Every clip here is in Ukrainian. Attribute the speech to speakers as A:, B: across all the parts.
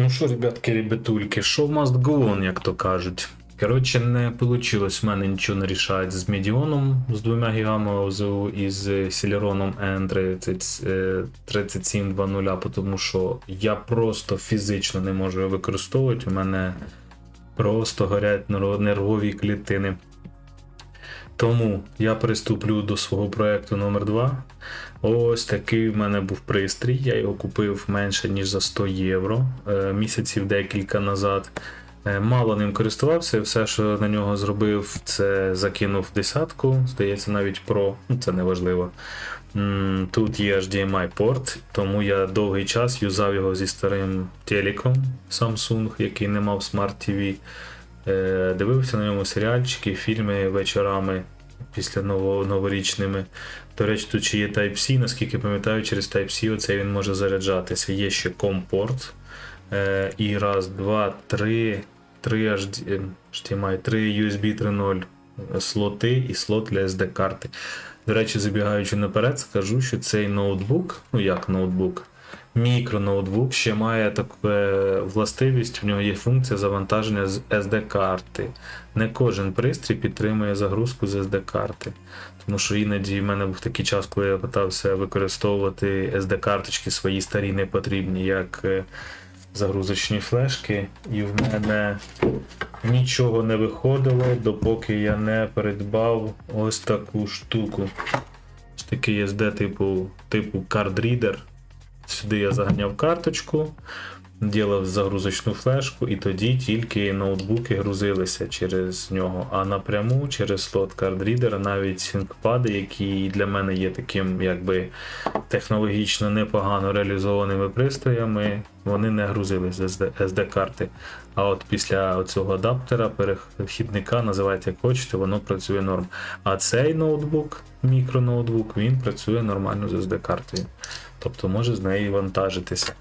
A: Ну що, ребятки, ребятульки, show must go on, як то кажуть. Коротше, не вийшло в мене нічого не рішати з Медіоном, з 2 гігами ОЗУ і з Celeron N30, 3720, тому що я просто фізично не можу його використовувати. У мене просто горять нервові клітини. Тому я приступлю до свого проекту номер 2 Ось такий в мене був пристрій. Я його купив менше ніж за 100 євро е, місяців декілька назад. Е, Мало ним користувався, все, що на нього зробив, це закинув десятку, здається, навіть Pro, ну це не важливо. Тут є HDMI порт, тому я довгий час юзав його зі старим телеком Samsung, який не мав Smart TV. Е, Дивився на ньому серіальчики, фільми вечорами після ново- новорічними. До речі, тут ще є Type-C, наскільки пам'ятаю, через Type-C оце він може заряджатися. Є ще COM-порт. Е, і раз, два, три, три HD, е, HDMI, три USB 3.0 слоти і слот для SD карти. До речі, забігаючи наперед, скажу, що цей ноутбук, ну як ноутбук, мікроноутбук ще має таку е, властивість, в нього є функція завантаження з SD-карти. Не кожен пристрій підтримує загрузку з SD-карти. Тому що іноді в мене був такий час, коли я питався використовувати SD-карточки свої старі непотрібні, як е, загрузочні флешки, і в мене нічого не виходило, допоки я не придбав ось таку штуку. Ось такий SD типу, типу reader. Сюди я заганяв карточку, ділав загрузочну флешку, і тоді тільки ноутбуки грузилися через нього. А напряму через слот кардрідера навіть сінкпади, які для мене є таким якби технологічно непогано реалізованими пристроями, вони не грузились з SD-карти. А от після цього адаптера, перехідника, називайте як хочете, воно працює норм. А цей ноутбук, мікроноутбук, він працює нормально з SD-картою. Тобто може з неї вантажитися.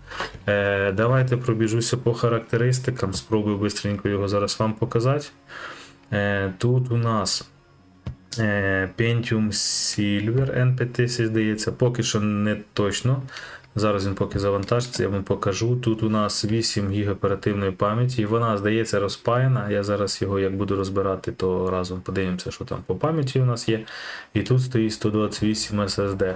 A: Е, давайте пробіжуся по характеристикам, спробую швидко його зараз вам показати. Е, тут у нас е, Pentium Silver N5000, здається, поки що не точно. Зараз він поки завантажиться, я вам покажу. Тут у нас 8 ГБ оперативної пам'яті, вона, здається, розпаяна. Я зараз його як буду розбирати, то разом подивимося, що там по пам'яті у нас є. І тут стоїть 128 SSD.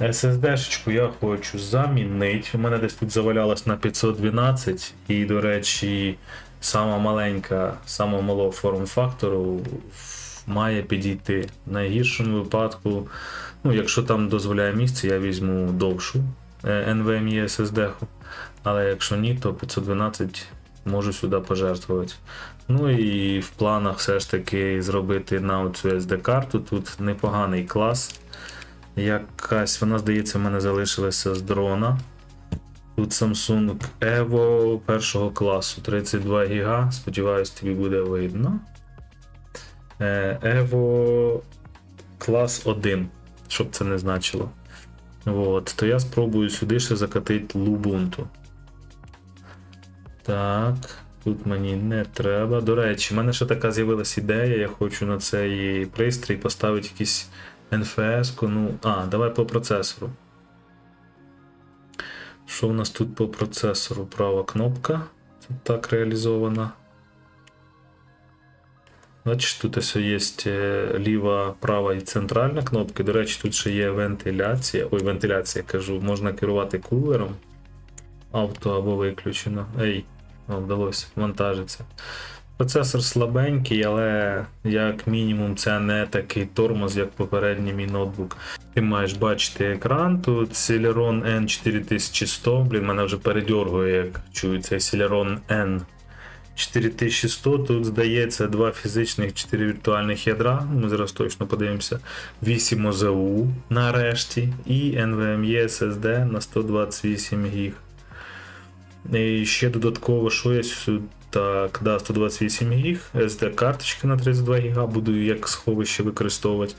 A: SSD-шечку я хочу замінити. У мене десь тут завалялось на 512, і, до речі, сама маленька, сама малого форм-фактору має підійти. В найгіршому випадку, ну, якщо там дозволяє місце, я візьму довшу е, NVMe SSD. Але якщо ні, то 512 можу сюди пожертвувати. Ну і в планах все ж таки зробити на цю SD-карту. Тут непоганий клас. Якась, вона, здається, в мене залишилася з дрона. Тут Samsung Evo першого класу 32 ГБ. Сподіваюсь, тобі буде видно. Е, Evo клас 1, щоб це не значило. От, то я спробую сюди ще закатити Lubuntu. Так, тут мені не треба. До речі, в мене ще така з'явилася ідея. Я хочу на цей пристрій поставити якийсь NFS. Ну, а, давай по процесору. Що в нас тут по процесору? Права кнопка. Тут так реалізована. Бачиш, тут ось є е, ліва, права і центральна кнопки. До речі, тут ще є вентиляція. Ой, вентиляція кажу, можна керувати кулером. Авто або виключено. Ей, вдалося, вантажиться. Процесор слабенький, але як мінімум це не такий тормоз, як попередній мій ноутбук. Ти маєш бачити екран. Тут Celeron N4100. Блін, мене вже передьоргує, як чую цей Celeron N. 4100, тут здається два фізичних, 4 віртуальних ядра. Ми зараз точно подивимося. 8 ОЗУ нарешті. І NVMe SSD на 128 ГБ. І ще додатково, що я сюди. Так, да, 128 ГБ, SD карточки на 32 ГБ, буду як сховище використовувати.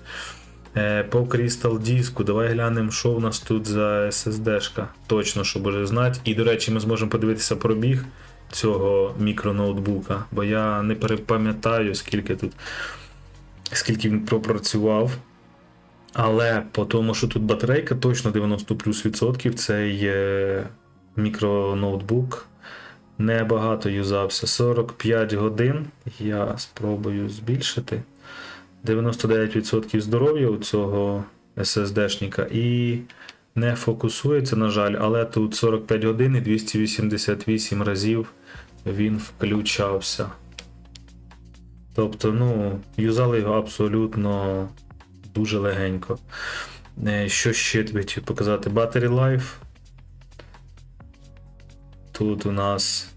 A: Е, По Crystal диску, давай глянемо, що в нас тут за SSD-шка. Точно, щоб уже знати. І, до речі, ми зможемо подивитися пробіг цього мікроноутбука, бо я не перепам'ятаю, скільки тут, скільки він пропрацював. Але по тому, що тут батарейка точно 90 плюс відсотків, цей мікроноутбук небагато юзався. 45 годин. Я спробую збільшити. 99% здоров'я у цього SSD-шника і не фокусується, на жаль, але тут 45 годин і 288 разів він включався. Тобто, ну, юзали його абсолютно дуже легенько. Е, Що ще тобі показати? Battery Life. Тут у нас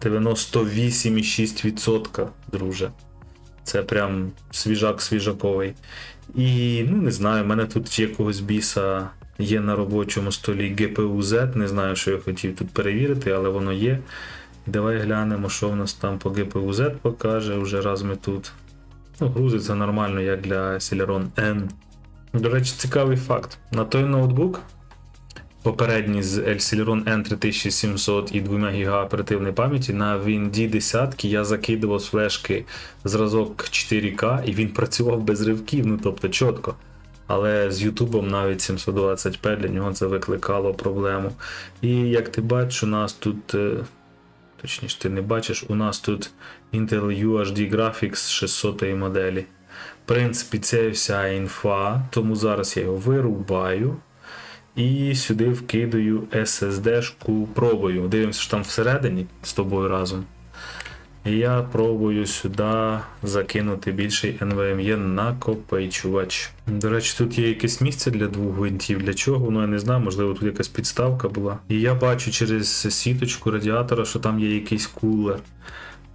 A: 98,6%, друже. Це прям свіжак свіжаковий. І ну не знаю, в мене тут якогось біса є на робочому столі GPU Z. Не знаю, що я хотів тут перевірити, але воно є. Давай глянемо, що в нас там по GPU Z покаже вже раз ми тут. Ну, грузиться нормально, як для Celeron N. До речі, цікавий факт. На той ноутбук, попередній з Celeron N3700 і 2 ГБ оперативної пам'яті, на Windy 10 я закидував з флешки зразок 4К і він працював без ривків, ну тобто чітко. Але з Ютубом навіть 720p для нього це викликало проблему. І як ти бачиш, у нас тут. е, Точніше, ти не бачиш, у нас тут Intel UHD Graphics 600 моделі. В принципі, це вся інфа, тому зараз я його вирубаю. І сюди вкидаю SSD-шку, пробую. Дивимося, що там всередині з тобою разом. І я пробую сюди закинути більший NVMe накопичувач. До речі, тут є якесь місце для двох гвинтів. Для чого? Ну я не знаю, можливо, тут якась підставка була. І я бачу через сіточку радіатора, що там є якийсь кулер.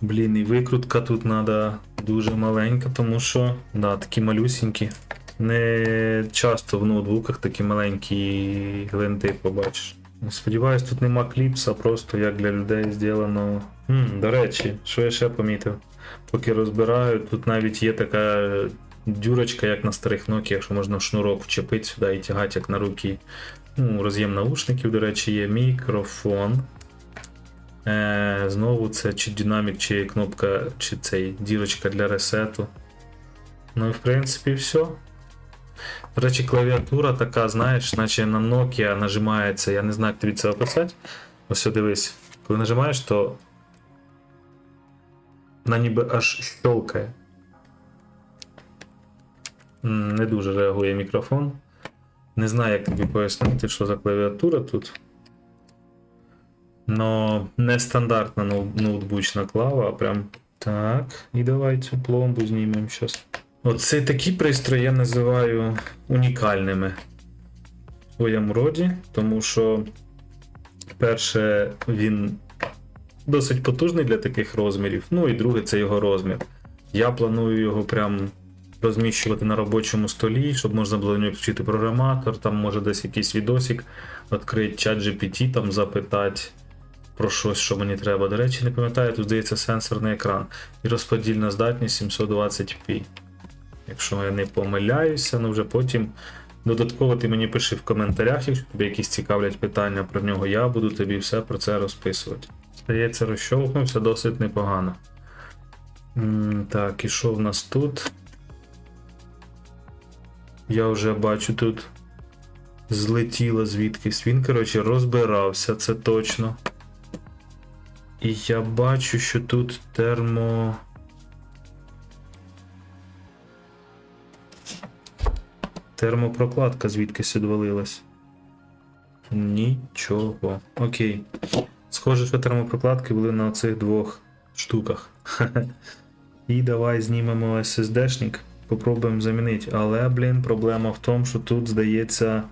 A: Блін, і викрутка тут треба дуже маленька, тому що да, такі малюсінькі. Не часто в ноутбуках такі маленькі гвинти побачиш. Сподіваюсь, тут нема кліпса, просто як для людей зроблено. До речі, що я ще помітив? Поки розбираю, тут навіть є така дюрочка, як на старих Nokia, що можна шнурок вчепити сюди і тягати як на руки. Ну, роз'єм наушників, до речі, є мікрофон. Е, знову це чи динамік, чи кнопка, чи цей дірочка для ресету. Ну і в принципі все. До речі, клавіатура така, знаєш, наче на Nokia нажимається, я не знаю, як тобі це описати. Ось дивись, коли нажимаєш, то вона ніби аж щелкає. Не дуже реагує мікрофон. Не знаю, як тобі пояснити, що за клавіатура тут. Но нестандартна ноу- ноутбучна клава, а прям так. І давай цю пломбу знімемо зараз. Оце такі пристрої я називаю унікальними в своєму роді, тому що, перше, він досить потужний для таких розмірів. Ну і друге, це його розмір. Я планую його прям розміщувати на робочому столі, щоб можна було в нього включити програматор, там може десь якийсь відосик, відкрити чат GPT, там запитати про щось, що мені треба. До речі, не пам'ятаю, тут здається сенсорний екран і розподільна здатність 720p. Якщо я не помиляюся, ну вже потім додатково ти мені пиши в коментарях, якщо тобі якісь цікавлять питання про нього, я буду тобі все про це розписувати. Здається, розщовхнувся досить непогано. Так, і що в нас тут? Я вже бачу тут злетіло звідкись. Він, коротше, розбирався, це точно. І я бачу, що тут термо. Термопрокладка звідкись відвалилась. Нічого. Окей. Схоже, що термопрокладки були на цих двох штуках. І давай знімемо SSD-шник. Попробуємо замінити. Але, блін, проблема в тому, що тут здається.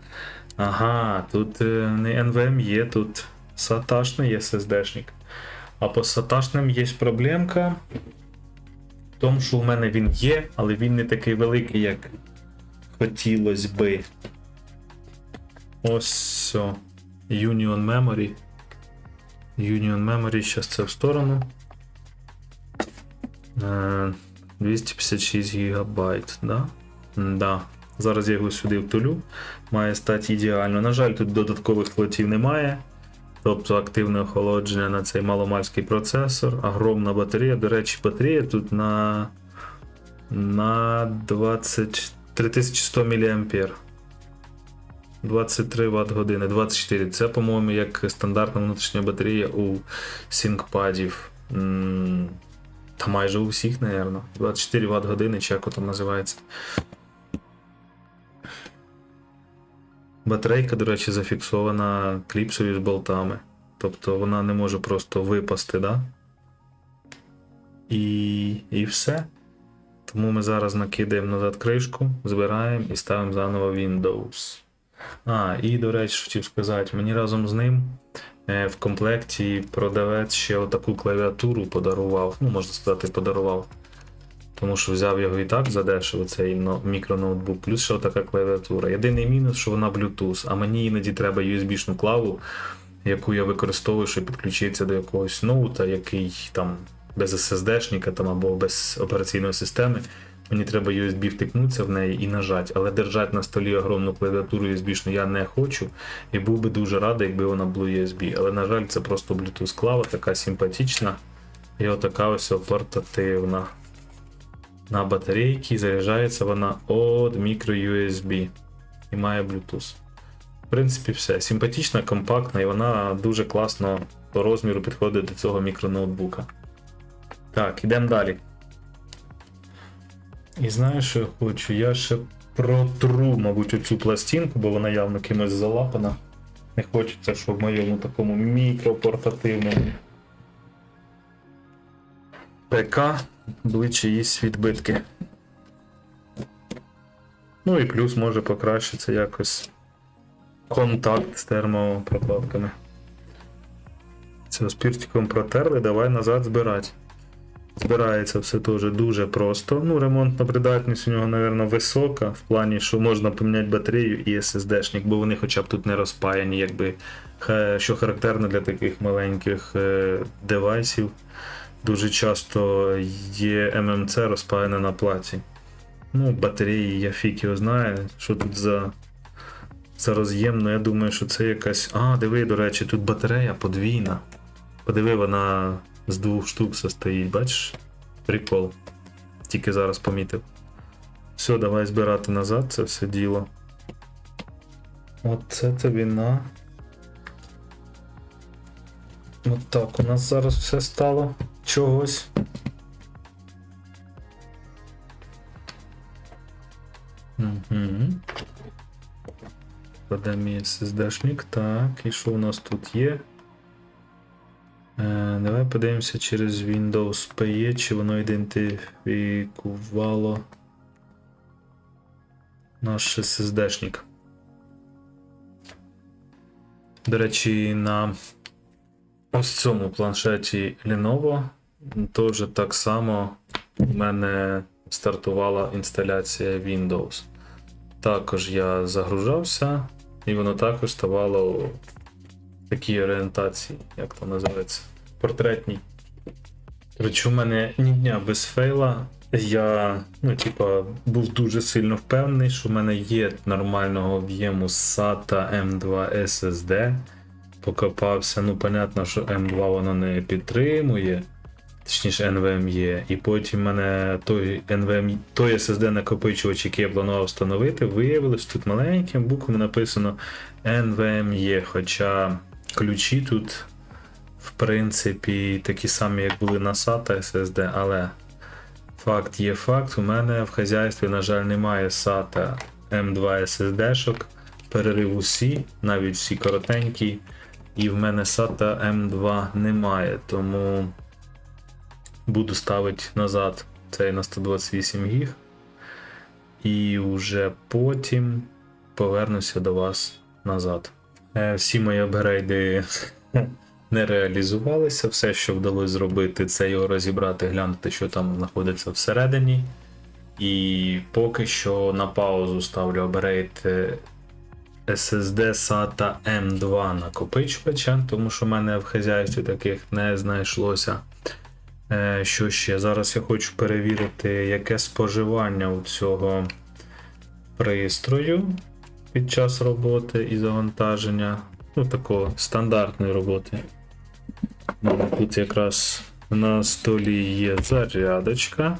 A: Ага, тут е, не NVMe, тут саташний SSD-шник. А по саташним є проблемка. В тому, що у мене він є, але він не такий великий, як хотілося би. Ось. Union Memory. Union Memory, зараз це в сторону. Е, 256 гігабайт, да? Да. Зараз я його сюди втулю. Має стати ідеально. На жаль, тут додаткових слотів немає. Тобто активне охолодження на цей маломальський процесор, огромна батарея. До речі, батарея тут на, на 20 3100 мА. 23 Вт години, 24. Це, по-моєму, як стандартна внутрішня батарея у. М, Та майже у всіх, напевно. 24 Вт години, чи як там називається. Батарейка, до речі, зафіксована кліпсою з болтами. Тобто вона не може просто випасти, да? І, і все. Тому ми зараз накидаємо назад кришку, збираємо і ставимо заново Windows. А, і до речі, хотів сказати, мені разом з ним е, в комплекті продавець ще отаку клавіатуру подарував. Ну, можна сказати, подарував. Тому що взяв його і так задешево, цей мікроноутбук, плюс ще така клавіатура. Єдиний мінус, що вона Bluetooth, а мені іноді треба USB-шну клаву, яку я використовую, щоб підключитися до якогось ноута, який там без SSD-шника там, або без операційної системи. Мені треба USB втикнутися в неї і нажати, але держати на столі огромну клавіатуру USB-шну я не хочу, і був би дуже радий, якби вона була USB. Але, на жаль, це просто Bluetooth клава, така симпатична. І отака ось портативна. На батарейці заряджається вона від microUSB і має Bluetooth. В принципі, все. Симпатична, компактна, і вона дуже класно по розміру підходить до цього мікроноутбука. Так, ідемо далі. І знаєш, що я хочу? Я ще протру, мабуть, оцю пластинку, бо вона явно кимось залапана. Не хочеться, щоб в моєму такому мікропортативному ПК були чиїсь відбитки. Ну і плюс може покращиться якось контакт з термопрокладками. Це спіртиком протерли, давай назад збирати. Збирається все теж дуже просто. Ну, ремонтна придатність у нього, мабуть, висока, в плані, що можна поміняти батарею і SSD-шник, бо вони хоча б тут не розпаяні, якби, що характерно для таких маленьких е, девайсів. Дуже часто є ММЦ розпаяне на платі. Ну, батареї, я фік його знаю, що тут за, за роз'єм, ну я думаю, що це якась. А, диви, до речі, тут батарея подвійна. Подиви, вона з двох штук состоїть, бачиш? Прикол. Тільки зараз помітив. Все, давай збирати назад це все діло. Оце тобі на. От так, у нас зараз все стало чогось. Угу. Кладемо SSD-шник. Так, і що у нас тут є? Подивимося через Windows PE, чи воно ідентифікувало наш SSD-шник. До речі, на ось цьому планшеті Lenovo теж так само у мене стартувала інсталяція Windows. Також я загружався, і воно також ставало у такій орієнтації, як то називається, портретній. Коротше, у мене ні дня без фейла. Я, ну, типа, був дуже сильно впевнений, що в мене є нормального об'єму SATA M2 SSD. Покопався, ну, понятно, що M2 воно не підтримує, точніше NVMe. І потім мене той NVMe, той SSD накопичувач, який я планував встановити, виявилось тут маленьким буквами написано NVMe, хоча ключі тут, в принципі, такі самі, як були на SATA SSD, але факт є факт, у мене в хазяйстві, на жаль, немає SATA M2 SSD-шок, перерив усі, навіть всі коротенькі, і в мене SATA M2 немає, тому буду ставити назад цей на 128 гіг. І вже потім повернуся до вас назад. Е, Всі мої апгрейди не реалізувалися. Все, що вдалося зробити, це його розібрати, глянути, що там знаходиться всередині. І поки що на паузу ставлю апгрейд е, SSD SATA M2 накопичувача, тому що в мене в хазяйстві таких не знайшлося. Е, Що ще? Зараз я хочу перевірити, яке споживання у цього пристрою під час роботи і завантаження. Ну, такого стандартної роботи. У мене Тут якраз на столі є зарядочка,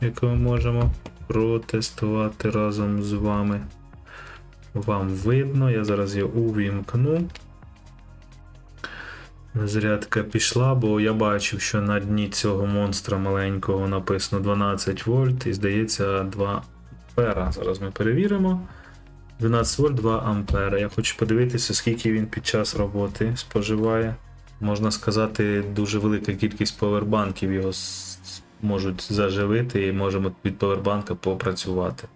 A: яку ми можемо протестувати разом з вами. вам видно. Я зараз його увімкну. Зарядка пішла, бо я бачив, що на дні цього монстра маленького написано 12 вольт і здається 2 ампера. Зараз ми перевіримо. 12 вольт 2 ампера. Я хочу подивитися, скільки він під час роботи споживає. Можна сказати, дуже велика кількість повербанків його можуть заживити і можемо від повербанка попрацювати.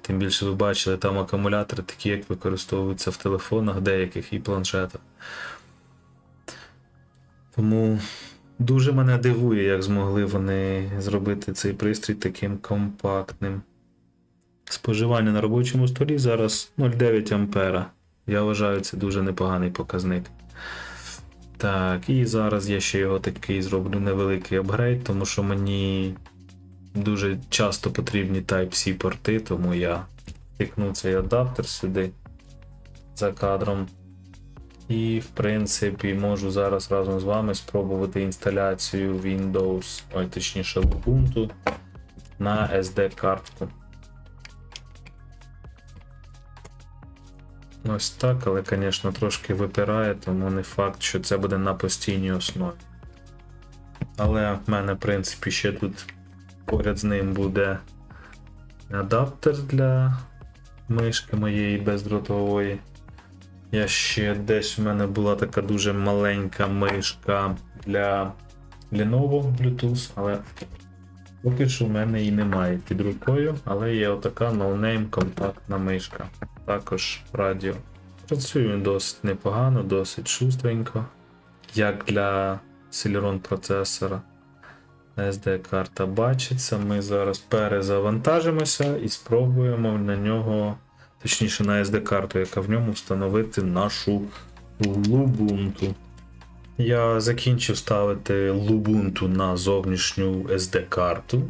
A: Тим більше ви бачили, там акумулятори такі, як використовуються в телефонах деяких і планшетах. Тому дуже мене дивує, як змогли вони зробити цей пристрій таким компактним. Споживання на робочому столі зараз 0,9 ампера. Я вважаю, це дуже непоганий показник. Так, і зараз я ще його такий зроблю невеликий апгрейд, тому що мені дуже часто потрібні Type-C порти, тому я тикну цей адаптер сюди за кадром. І, в принципі, можу зараз разом з вами спробувати інсталяцію Windows, ой, точніше Ubuntu на SD-картку. Ось так, але, звісно, трошки випирає, тому не факт, що це буде на постійній основі. Але в мене, в принципі, ще тут поряд з ним буде адаптер для мишки моєї бездротової. Я ще десь в мене була така дуже маленька мишка для Lenovo Bluetooth, але поки що в мене її немає під рукою, але є отака no-name компактна мишка. Також радіо. Працює він досить непогано, досить шустренько. Як для Celeron процесора. SD-карта бачиться. Ми зараз перезавантажимося і спробуємо на нього, точніше на SD-карту, яка в ньому встановити нашу Lubuntu. Я закінчив ставити Lubuntu на зовнішню SD-карту.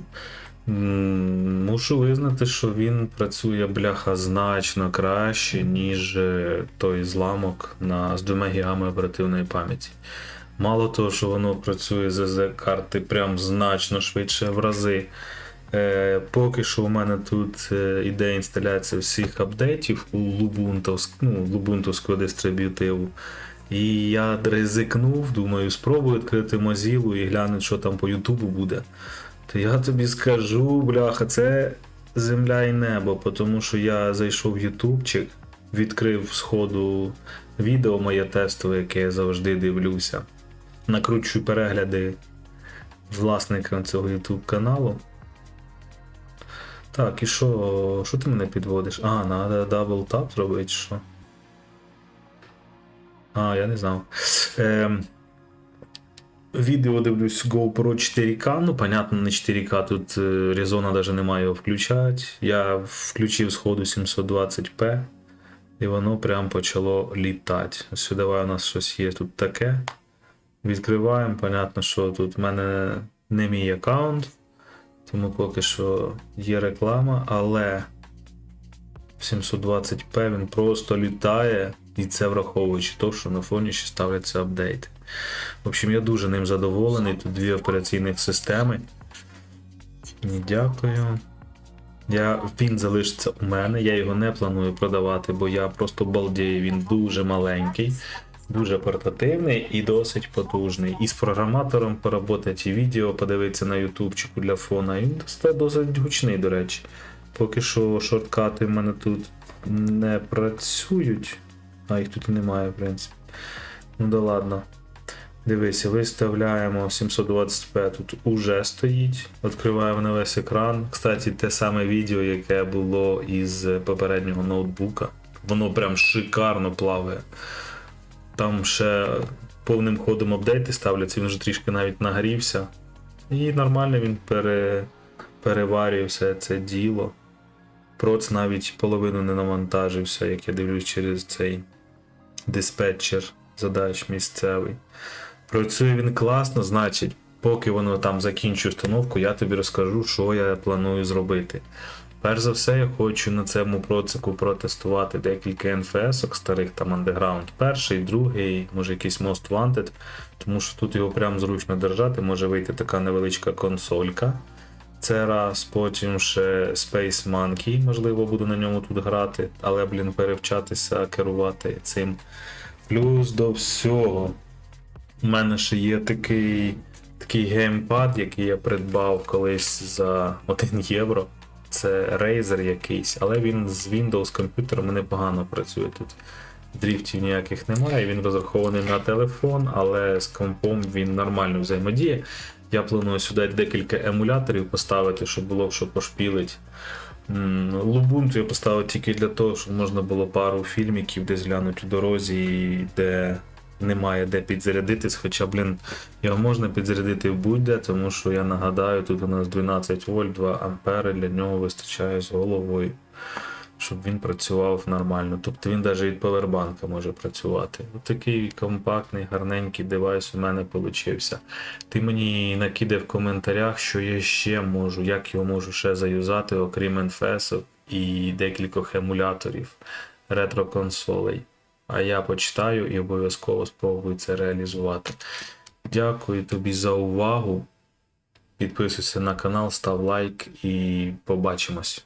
A: Мушу визнати, що він працює бляха значно краще, ніж е, той зламок на, з 2 гігами оперативної пам'яті. Мало того, що воно працює з SD-карти прям значно швидше в рази. Е, поки що у мене тут е, іде інсталяція всіх апдейтів у ну, Lubuntu дистриб'ютиву. І я ризикнув, думаю, спробую відкрити Mozilla і глянути, що там по Ютубу буде. То я тобі скажу, бляха, це земля і небо, тому що я зайшов в Ютубчик, відкрив сходу відео моє тестове, яке я завжди дивлюся. Накручую перегляди власникам цього YouTube каналу. Так, і що, що ти мене підводиш? А, треба дабл тап зробити, що? А, я не знав. Ем, Відео дивлюсь GoPro 4K, ну, понятно, не 4К, тут резона навіть немає його включати. Я включив сходу 720p, і воно прям почало літати. Ось давай у нас щось є тут таке. Відкриваємо, понятно, що тут в мене не мій аккаунт, тому поки що є реклама, але 720p він просто літає, і це враховуючи те, що на фоні ще ставляться апдейти. В общем, я дуже ним задоволений. Тут дві операційних системи. Ні, дякую. Я, він залишиться у мене, я його не планую продавати, бо я просто балдію, він дуже маленький, дуже портативний і досить потужний. І з програматором поработати, відео подивитися на ютубчику для фона. Він досить гучний, до речі. Поки що шорткати в мене тут не працюють, а їх тут і немає, в принципі. Ну да ладно. Дивися, виставляємо 720p, тут уже стоїть. Відкриваємо на весь екран. Кстати, те саме відео, яке було із попереднього ноутбука. Воно прям шикарно плаває. Там ще повним ходом апдейти ставляться, він вже трішки навіть нагрівся. І нормально він пере... переварює все це діло. Проц навіть половину не навантажився, як я дивлюсь через цей диспетчер задач місцевий. Працює він класно, значить, поки воно там закінчує установку, я тобі розкажу, що я планую зробити. Перш за все, я хочу на цьому процику протестувати декілька NFS старих там Underground. Перший, другий, може якийсь Most Wanted, тому що тут його прям зручно держати, може вийти така невеличка консолька. Це раз, потім ще Space Monkey, можливо, буду на ньому тут грати, але, блін, перевчатися керувати цим. Плюс до всього, у мене ще є такий, такий геймпад, який я придбав колись за 1 євро. Це Razer якийсь, але він з Windows комп'ютером непогано працює тут. Дріфтів ніяких немає, він розрахований на телефон, але з компом він нормально взаємодіє. Я планую сюди декілька емуляторів поставити, щоб було що пошпілить. Lubuntu я поставив тільки для того, щоб можна було пару фільміків десь глянути у дорозі, де немає де підзарядитись. Хоча, блін, його можна підзарядити будь-де, тому що я нагадаю, тут у нас 12 вольт, 2 ампери, для нього вистачає з головою, щоб він працював нормально. Тобто він навіть від повербанка може працювати. Ось такий компактний, гарненький девайс у мене получився. Ти мені накидай в коментарях, що я ще можу, як його можу ще заюзати, окрім NFS і декількох емуляторів ретро-консолей. А я почитаю і обов'язково спробую це реалізувати. Дякую тобі за увагу. Підписуйся на канал, став лайк і побачимось.